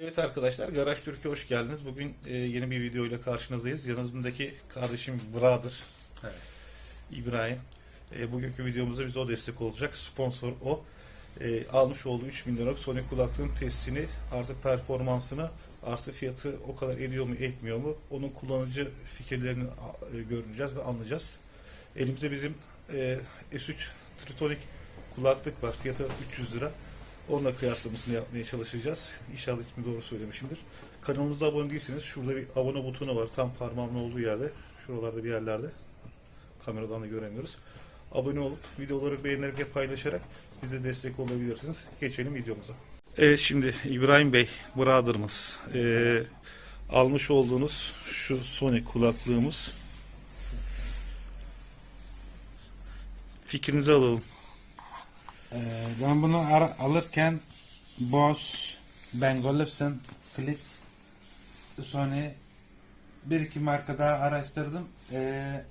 Evet arkadaşlar Garaj Türkiye hoş geldiniz. Bugün e, yeni bir video ile karşınızdayız. Yanımızdaki kardeşim Brother Evet. İbrahim. E, bugünkü videomuza bize o destek olacak. Sponsor o. E, almış olduğu 3000 liralık Sony kulaklığın testini artı performansını artı fiyatı o kadar ediyor mu etmiyor mu onun kullanıcı fikirlerini e, göreceğiz ve anlayacağız. Elimizde bizim e, S3 Tritonic kulaklık var. Fiyatı 300 lira. Onunla kıyaslamasını yapmaya çalışacağız. İnşallah ismi doğru söylemişimdir. Kanalımıza abone değilseniz şurada bir abone butonu var. Tam parmağımın olduğu yerde. Şuralarda bir yerlerde. Kameradan da göremiyoruz. Abone olup videoları beğenerek ve paylaşarak bize destek olabilirsiniz. Geçelim videomuza. Evet şimdi İbrahim Bey, brother'ımız. Ee, almış olduğunuz şu Sony kulaklığımız. Fikrinizi alalım. Ee, ben bunu alırken Bose, Bang Olufsen, Philips, Sony bir iki marka daha araştırdım. Ee,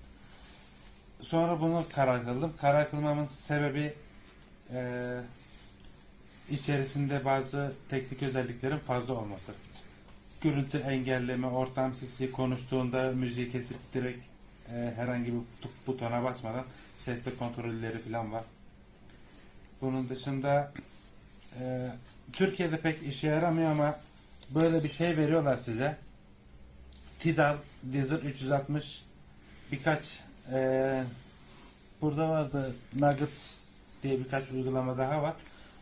sonra bunu karar kıldım. Karar kılmamın sebebi e, içerisinde bazı teknik özelliklerin fazla olması. Görüntü engelleme, ortam sesi, konuştuğunda müziği kesip direkt e, herhangi bir bu- butona basmadan sesli kontrolleri falan var. Bunun dışında e, Türkiye'de pek işe yaramıyor ama böyle bir şey veriyorlar size. Tidal Deezer 360 birkaç e, burada vardı Nuggets diye birkaç uygulama daha var.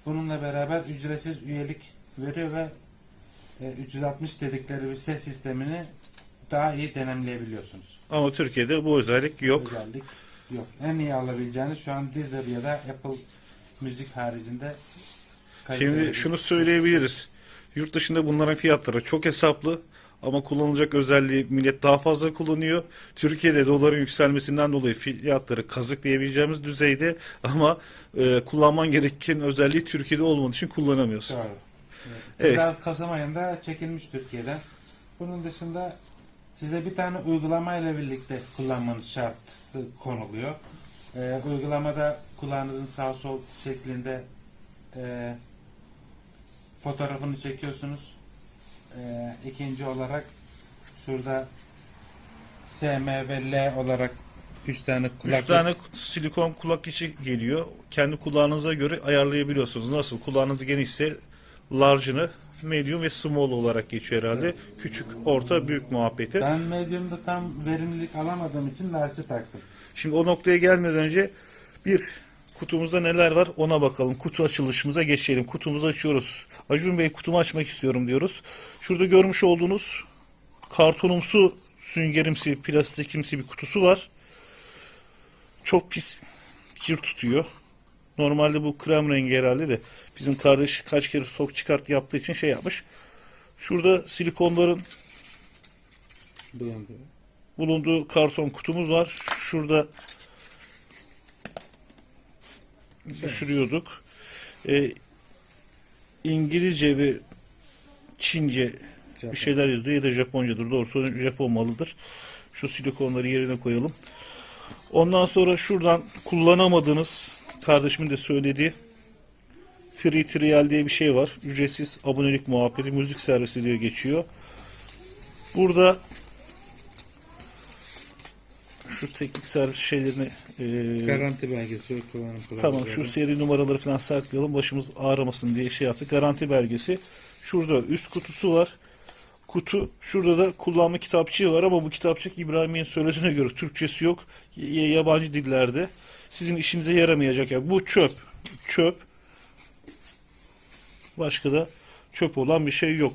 Bununla beraber ücretsiz üyelik veriyor ve e, 360 dedikleri bir ses sistemini daha iyi deneyimleyebiliyorsunuz. Ama Türkiye'de bu özellik yok. Özellik yok. En iyi alabileceğiniz şu an Deezer ya da Apple müzik haricinde Şimdi şunu söyleyebiliriz. Yurt dışında bunların fiyatları çok hesaplı ama kullanılacak özelliği millet daha fazla kullanıyor. Türkiye'de doların yükselmesinden dolayı fiyatları kazık diyebileceğimiz düzeyde ama e, kullanman gereken özelliği Türkiye'de olmadığı için kullanamıyorsun. Doğru. Evet. Evet. Kasım ayında çekilmiş Türkiye'den. Bunun dışında size bir tane uygulama ile birlikte kullanmanız şart e, konuluyor. Ee, uygulamada kulağınızın sağ sol şeklinde e, fotoğrafını çekiyorsunuz. Ee, ikinci olarak şurada SM ve L olarak 3 tane kulaklık Üç tane silikon kulak içi geliyor. Kendi kulağınıza göre ayarlayabiliyorsunuz. Nasıl? Kulağınız genişse large'ını medium ve small olarak geçiyor herhalde. Küçük, orta, büyük muhabbeti. Ben medium'da tam verimlilik alamadığım için large'ı taktım. Şimdi o noktaya gelmeden önce bir kutumuzda neler var ona bakalım. Kutu açılışımıza geçelim. Kutumuzu açıyoruz. Acun Bey kutumu açmak istiyorum diyoruz. Şurada görmüş olduğunuz kartonumsu süngerimsi plastikimsi bir kutusu var. Çok pis kir tutuyor. Normalde bu krem rengi herhalde de bizim kardeş kaç kere sok çıkart yaptığı için şey yapmış. Şurada silikonların Beğendim. Bulunduğu karton kutumuz var. Şurada düşürüyorduk. Ee, İngilizce ve Çince bir şeyler yazıyor ya da Japoncadır. Doğrusu Japon malıdır. Şu silikonları yerine koyalım. Ondan sonra şuradan kullanamadığınız kardeşimin de söylediği Free Trial diye bir şey var. Ücretsiz abonelik muhabbeti müzik servisi diye geçiyor. Burada şu teknik servis şeylerini e, Garanti belgesi, kullanım kılavuzu. tamam şu seri numaraları falan saklayalım başımız ağrımasın diye şey yaptık. Garanti belgesi. Şurada üst kutusu var. Kutu şurada da kullanma kitapçığı var ama bu kitapçık İbrahim'in söylediğine göre Türkçesi yok. Y- yabancı dillerde. Sizin işinize yaramayacak. Yani bu çöp. Çöp. Başka da çöp olan bir şey yok.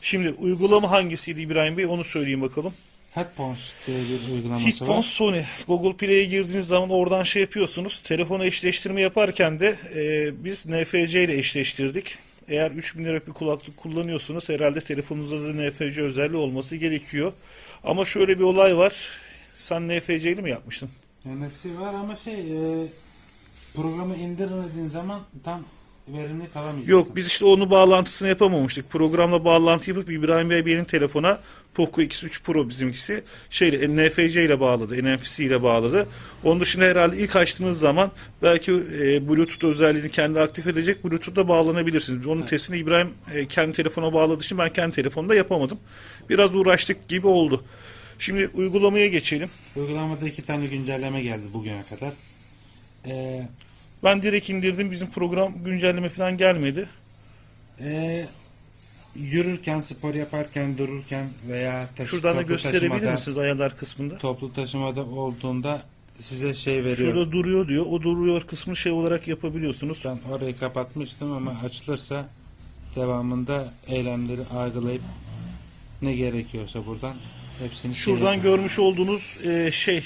Şimdi uygulama hangisiydi İbrahim Bey onu söyleyeyim bakalım. Headphones diye bir uygulaması Hitphones var. Sony. Google Play'e girdiğiniz zaman oradan şey yapıyorsunuz. Telefona eşleştirme yaparken de e, biz NFC ile eşleştirdik. Eğer 3000 lira bir kulaklık kullanıyorsunuz herhalde telefonunuzda da NFC özelliği olması gerekiyor. Ama şöyle bir olay var. Sen NFC'li mi yapmıştın? NFC var ama şey e, programı indirmediğin zaman tam verimli kalamayacaksın. Yok biz işte onu bağlantısını yapamamıştık. Programla bağlantı yapıp İbrahim Bey benim telefona Poco X3 Pro bizimkisi şeyle NFC ile bağladı. NFC ile bağladı. Onun dışında herhalde ilk açtığınız zaman belki e, Bluetooth özelliğini kendi aktif edecek Bluetooth'la bağlanabilirsiniz. Onun testini İbrahim e, kendi telefona bağladığı için ben kendi telefonda yapamadım. Biraz uğraştık gibi oldu. Şimdi uygulamaya geçelim. Uygulamada iki tane güncelleme geldi bugüne kadar. Ee, Ben direkt indirdim. Bizim program güncelleme falan gelmedi. e, yürürken, spor yaparken, dururken veya taşı, Şuradan da toplu gösterebilir taşımada, misiniz ayarlar kısmında? Toplu taşımada olduğunda size şey veriyor. Şurada duruyor diyor. O duruyor kısmını şey olarak yapabiliyorsunuz. Ben orayı kapatmıştım ama açılırsa devamında eylemleri algılayıp ne gerekiyorsa buradan hepsini Şuradan şey görmüş olduğunuz e, şey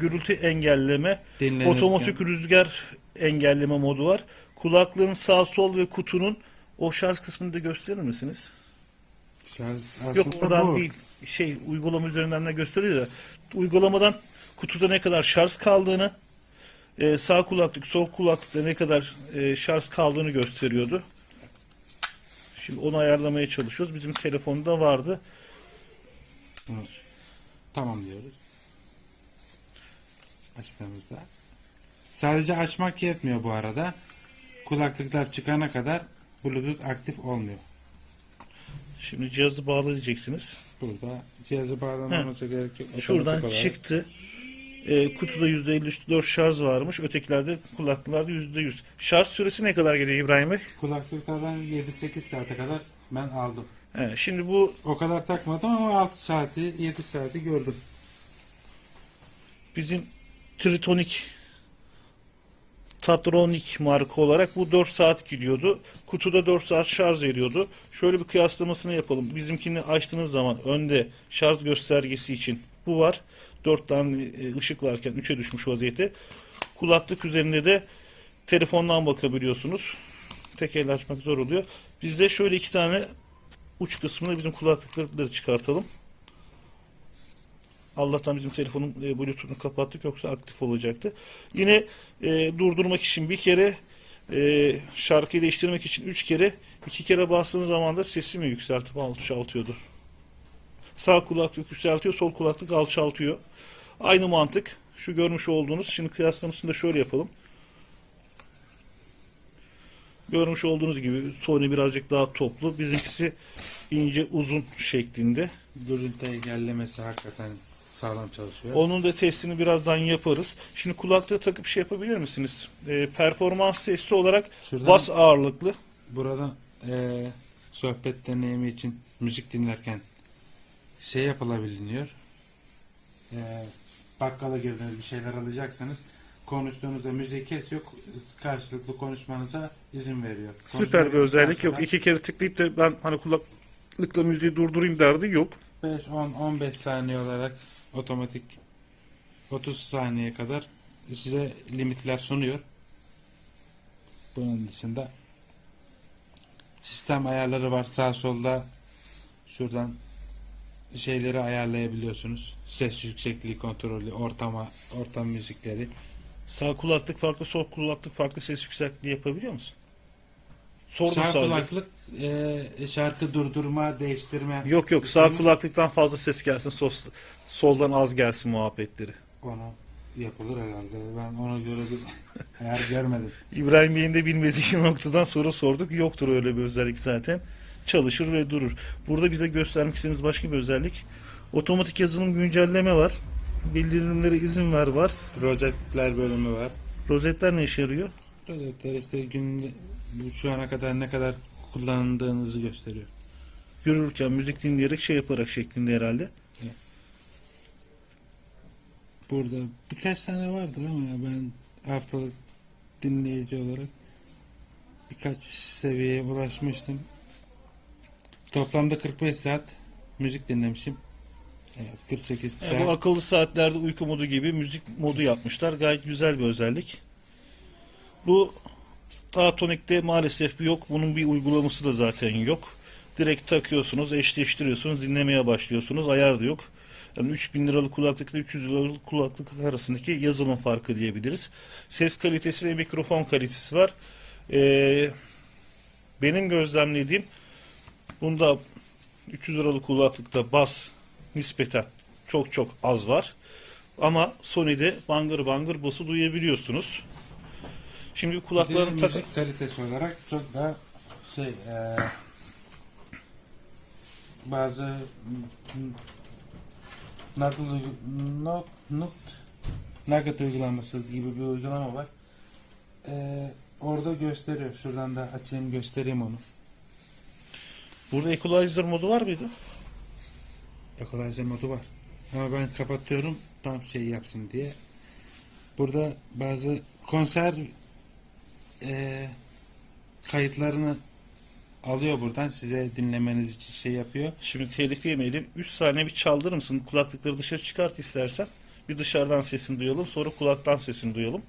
gürültü engelleme, Dinlenirken- otomatik rüzgar engelleme modu var. Kulaklığın sağ sol ve kutunun o şarj kısmını da gösterir misiniz? Şarj Yok oradan bu. değil. Şey uygulama üzerinden de gösteriyor da uygulamadan kutuda ne kadar şarj kaldığını e, sağ kulaklık sol kulaklıkta ne kadar e, şarj kaldığını gösteriyordu. Şimdi onu ayarlamaya çalışıyoruz. Bizim telefonda vardı. Evet. Tamam diyoruz. Açtığımızda. Sadece açmak yetmiyor bu arada. Kulaklıklar çıkana kadar Bluetooth aktif olmuyor. Şimdi cihazı bağlayacaksınız. Burada cihazı bağlamamıza gerek yok. Şuradan olarak çıktı. E, kutuda %54 şarj varmış. Ötekilerde kulaklıklarda %100. Şarj süresi ne kadar geliyor İbrahim Bey? Kulaklıklardan 7-8 saate kadar ben aldım. He, şimdi bu O kadar takmadım ama 6 saati 7 saati gördüm. bizim Tritonic Tatronic marka olarak bu 4 saat gidiyordu. Kutuda 4 saat şarj ediyordu. Şöyle bir kıyaslamasını yapalım. Bizimkini açtığınız zaman önde şarj göstergesi için bu var. 4 tane e, ışık varken 3'e düşmüş vaziyette. Kulaklık üzerinde de telefondan bakabiliyorsunuz. Tek elle açmak zor oluyor. Bizde şöyle iki tane uç kısmını bizim kulaklıkları çıkartalım. Allah'tan bizim telefonun e, Bluetooth'unu kapattık yoksa aktif olacaktı. Yine e, durdurmak için bir kere e, şarkıyı değiştirmek için üç kere iki kere bastığınız zaman da sesimi yükseltip alçaltıyordu. Sağ kulaklık yükseltiyor, sol kulaklık alçaltıyor. Aynı mantık. Şu görmüş olduğunuz. Şimdi kıyaslamasını da şöyle yapalım. Görmüş olduğunuz gibi Sony birazcık daha toplu. Bizimkisi ince uzun şeklinde. Gürültü engellemesi hakikaten sağlam çalışıyor. Onun da testini birazdan yaparız. Şimdi kulaklığı takıp şey yapabilir misiniz? Ee, performans testi olarak Şuradan- bas ağırlıklı. Burada eee, sohbet deneyimi için müzik dinlerken şey yapılabiliyor. Eee bakkala girdiniz bir şeyler alacaksanız konuştuğunuzda müziği kesiyor karşılıklı konuşmanıza izin veriyor. Süper bir özellik yok. Konuşmanızdan İki kere tıklayıp da ben hani kulaklıkla müziği durdurayım derdi yok. 5, 10, 15 saniye olarak otomatik 30 saniye kadar size limitler sunuyor. Bunun dışında sistem ayarları var. Sağ solda şuradan şeyleri ayarlayabiliyorsunuz. Ses yüksekliği kontrolü, ortama, ortam müzikleri. Sağ kulaklık farklı, sol kulaklık farklı ses yüksekliği yapabiliyor musun? Sordum Sağ sadece. kulaklık e, şarkı durdurma, değiştirme. Yok yok sağ kulaklıktan fazla ses gelsin, sol, soldan az gelsin muhabbetleri. Onu yapılır herhalde. Ben onu göre bir ayar görmedim. İbrahim Bey'in de bilmediği noktadan sonra sorduk. Yoktur öyle bir özellik zaten. Çalışır ve durur. Burada bize göstermek istediğiniz başka bir özellik. Otomatik yazılım güncelleme var. Bildirimlere izin ver var. Rozetler bölümü var. Rozetler ne işe yarıyor? Rozetler işte günde şu ana kadar ne kadar kullandığınızı gösteriyor. Yürürken müzik dinleyerek şey yaparak şeklinde herhalde. Burada birkaç tane vardır ama ben haftalık dinleyici olarak birkaç seviyeye ulaşmıştım. Toplamda 45 saat müzik dinlemişim. Evet 48 Yani saat. bu akıllı saatlerde uyku modu gibi müzik modu yapmışlar. Gayet güzel bir özellik. Bu Taatonic'te maalesef yok. Bunun bir uygulaması da zaten yok. Direkt takıyorsunuz, eşleştiriyorsunuz, dinlemeye başlıyorsunuz. Ayar da yok. Yani 3000 liralık kulaklıkla 300 liralık kulaklık arasındaki yazılım farkı diyebiliriz. Ses kalitesi ve mikrofon kalitesi var. Ee, benim gözlemlediğim bunda 300 liralık kulaklıkta bas nispeten çok çok az var. Ama Sony'de bangır bangır bası duyabiliyorsunuz. Şimdi Bir de kulakların tak müzik kalitesi olarak çok daha şey e, bazı n- n- Nugget, uygu- not, not, Nugget uygulaması gibi bir uygulama var. E, orada gösteriyor. Şuradan da açayım göstereyim onu. burada equalizer modu var mıydı? Equalizer modu var. Ama ben kapatıyorum tam şey yapsın diye. Burada bazı konser e, kayıtlarını alıyor buradan size dinlemeniz için şey yapıyor. Şimdi telif yemeyelim. 3 saniye bir çaldırır mısın? Kulaklıkları dışarı çıkart istersen. Bir dışarıdan sesini duyalım. Sonra kulaktan sesini duyalım.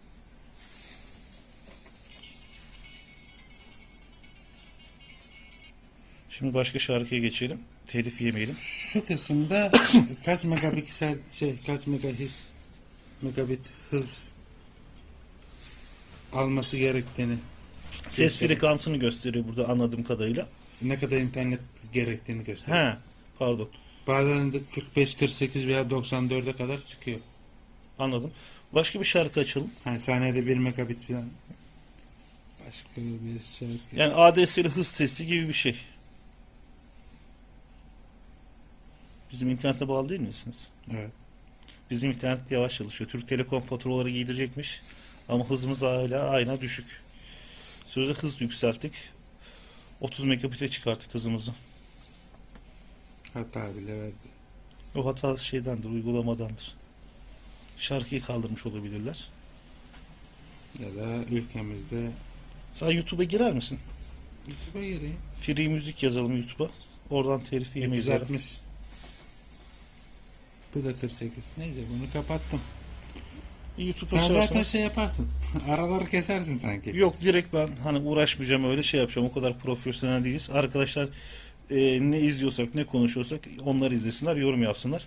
Şimdi başka şarkıya geçelim. Telif yemeyelim. Şu kısımda kaç megapiksel şey kaç megahit megabit hız alması gerektiğini Ses gösteriyor. frekansını gösteriyor burada anladığım kadarıyla. ne kadar internet gerektiğini gösteriyor. He, pardon. Bazen de 45 48 veya 94'e kadar çıkıyor. Anladım. Başka bir şarkı açalım. Hani saniyede 1 megabit falan. Başka bir şarkı. Yani ADS'li hız testi gibi bir şey. Bizim internete bağlı değil misiniz? Evet. Bizim internet yavaş çalışıyor. Türk Telekom faturaları giydirecekmiş. Ama hızımız hala ayna düşük. Sözde hız yükselttik. 30 megabit'e çıkarttık hızımızı. Hata bile verdi. O hata şeydendir, uygulamadandır. Şarkıyı kaldırmış olabilirler. Ya da ülkemizde Sen YouTube'a girer misin? YouTube'a gireyim. Free müzik yazalım YouTube'a. Oradan telif yemeyiz. herhalde. 360. Bu da 48. Neyse bunu kapattım. YouTube'a Sen zaten sorarsanız- şey yaparsın. Araları kesersin sanki. Yok direkt ben hani uğraşmayacağım öyle şey yapacağım. O kadar profesyonel değiliz. Arkadaşlar e, ne izliyorsak ne konuşuyorsak onları izlesinler, yorum yapsınlar.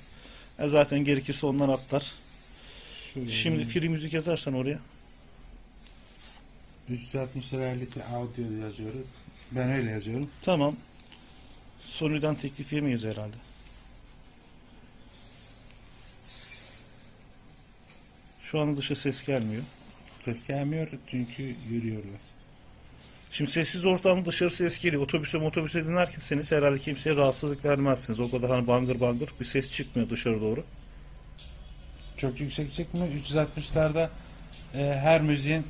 E, zaten gerekirse onlar atlar. Şuraya Şimdi free müzik yazarsan oraya. 360 liralık bir audio yazıyoruz. Ben öyle yazıyorum. Tamam. Sony'den teklif yemeyiz herhalde. Şu an dışa ses gelmiyor. Ses gelmiyor çünkü yürüyorlar. Şimdi sessiz ortamda dışarı ses geliyor. Otobüse otobüse dinlerseniz herhalde kimseye rahatsızlık vermezsiniz. O kadar hani bangır bangır bir ses çıkmıyor dışarı doğru. Çok yüksek çıkmıyor. 360'larda e, her müziğin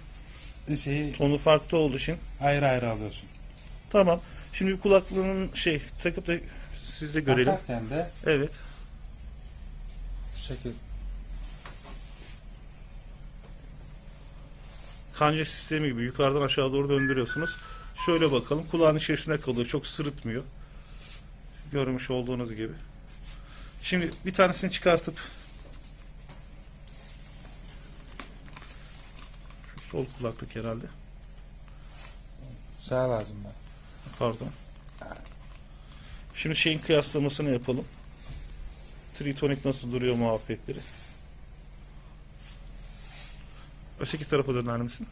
şeyi Tonu farklı olduğu için. ayrı ayrı alıyorsun. Tamam. Şimdi bir kulaklığının şey takıp da size görelim. Takarken de Evet. şekil Kanca sistemi gibi yukarıdan aşağı doğru döndürüyorsunuz. Şöyle bakalım. Kulağın içerisinde kalıyor. Çok sırıtmıyor. Görmüş olduğunuz gibi. Şimdi bir tanesini çıkartıp şu sol kulaklık herhalde. sağ lazım ben. Pardon. Şimdi şeyin kıyaslamasını yapalım. Tritonic nasıl duruyor muhabbetleri. Öteki tarafa döner misin?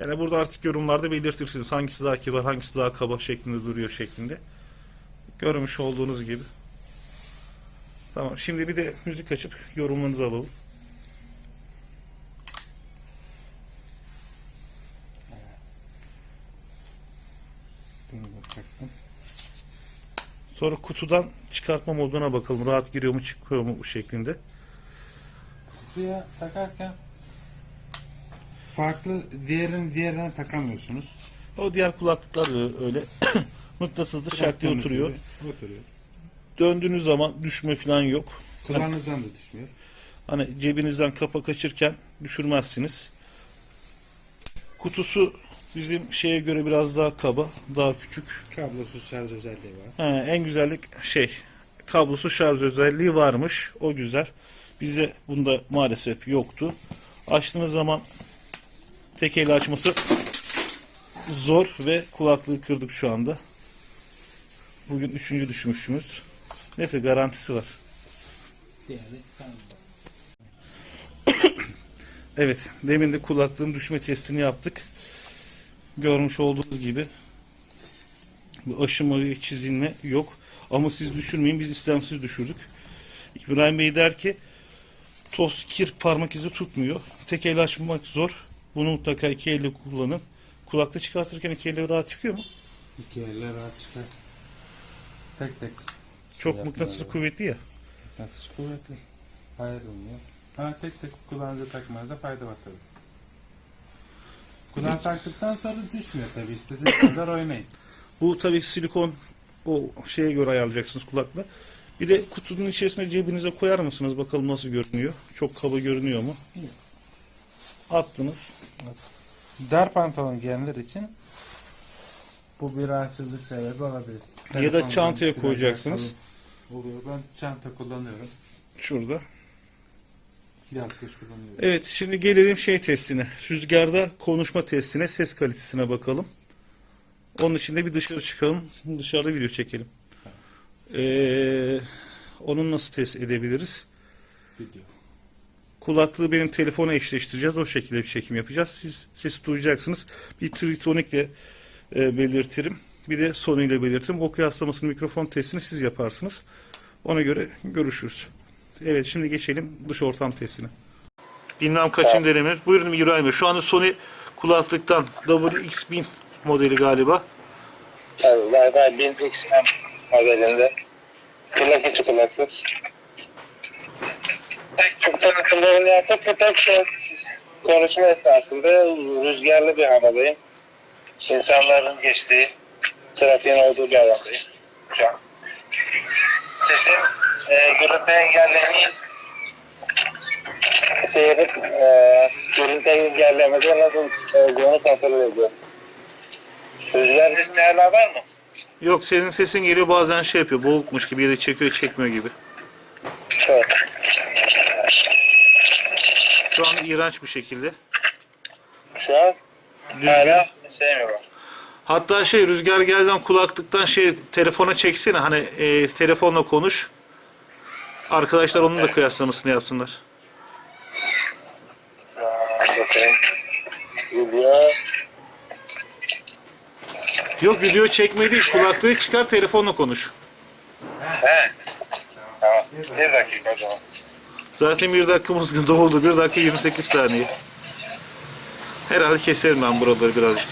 Yani burada artık yorumlarda belirtirsiniz. Hangisi daha kibar, hangisi daha kaba şeklinde duruyor şeklinde. Görmüş olduğunuz gibi. Tamam. Şimdi bir de müzik açıp yorumlarınızı alalım. Sonra kutudan çıkartma moduna bakalım. Rahat giriyor mu çıkıyor mu bu şeklinde. Kutuya takarken farklı diğerini diğerine takamıyorsunuz. O diğer kulaklıklar da öyle. Mıknatıslı şak diye oturuyor. Oturuyor. Döndüğünüz zaman düşme falan yok. Kulağınızdan da düşmüyor. Hani cebinizden kapak açırken düşürmezsiniz. Kutusu bizim şeye göre biraz daha kaba, daha küçük. Kablosuz şarj özelliği var. Ha, en güzellik şey kablosuz şarj özelliği varmış. O güzel. Bizde bunda maalesef yoktu. Açtığınız zaman tek elle açması zor ve kulaklığı kırdık şu anda. Bugün üçüncü düşmüşümüz. Neyse garantisi var. Evet, demin de kulaklığın düşme testini yaptık. Görmüş olduğunuz gibi bir aşınma ve çizilme yok. Ama siz düşürmeyin biz istemsiz düşürdük. İbrahim Bey der ki toz kir parmak izi tutmuyor. Tek elle açmak zor. Bunu mutlaka iki elle kullanın. Kulakta çıkartırken iki elle rahat çıkıyor mu? İki elle rahat çıkar. Tek tek. Çok yapmıyor mıknatısı kuvvetli ya. Mıknatıs kuvvetli. Ayrılmıyor. Ama tek tek kulağınıza takmanıza fayda var tabii. Kulağa taktıktan sonra düşmüyor tabii. İstediğiniz kadar oynayın. Bu tabii silikon o şeye göre ayarlayacaksınız kulakla. Bir de kutunun içerisine cebinize koyar mısınız? Bakalım nasıl görünüyor. Çok kaba görünüyor mu? Attınız. Dar pantolon giyenler için bu bir rahatsızlık sebebi olabilir. Ya da çantaya koyacaksınız. Oluyor. Ben çanta kullanıyorum. Şurada. Yaz kış kullanıyorum. Evet şimdi gelelim şey testine. Rüzgarda konuşma testine, ses kalitesine bakalım. Onun için de bir dışarı çıkalım. Dışarıda video çekelim. Ee, onun nasıl test edebiliriz? Video. Kulaklığı benim telefona eşleştireceğiz. O şekilde bir çekim yapacağız. Siz sesi duyacaksınız. Bir tritonikle e, belirtirim. Bir de Sony ile belirtirim. O kıyaslamasını mikrofon testini siz yaparsınız. Ona göre görüşürüz. Evet şimdi geçelim dış ortam testine. Bilmem kaçıncı deneme. Buyurun İbrahim Bey. Şu anda Sony kulaklıktan WX1000 modeli galiba. Tabii galiba 1000 XM modelinde kulak içi kulaklık. Pek çok tanıtımlarını yaptık ve tek ses konuşma esnasında rüzgarlı bir havadayım. İnsanların geçtiği, trafiğin olduğu bir alandayım şu an. Sesim e, gürültü engellemeyi edip, e, gürültü engellemede nasıl olduğunu kontrol ediyorum. Rüzgar hala var mı? Yok senin sesin geliyor bazen şey yapıyor. Boğukmuş gibi ya da çekiyor çekmiyor gibi. Evet. Şu an iğrenç bir şekilde. Şu an Düzgün. hala şey mi var? Hatta şey rüzgar gelden kulaklıktan şey telefona çeksene hani e, telefonla konuş. Arkadaşlar onun da kıyaslamasını yapsınlar. Aa, Bakayım. Video. Yok video çekme değil kulaklığı çıkar telefonla konuş. He. Tamam. Bir dakika o zaman. Zaten bir dakikamız doldu. Bir dakika 28 saniye. Herhalde keserim ben buraları birazcık.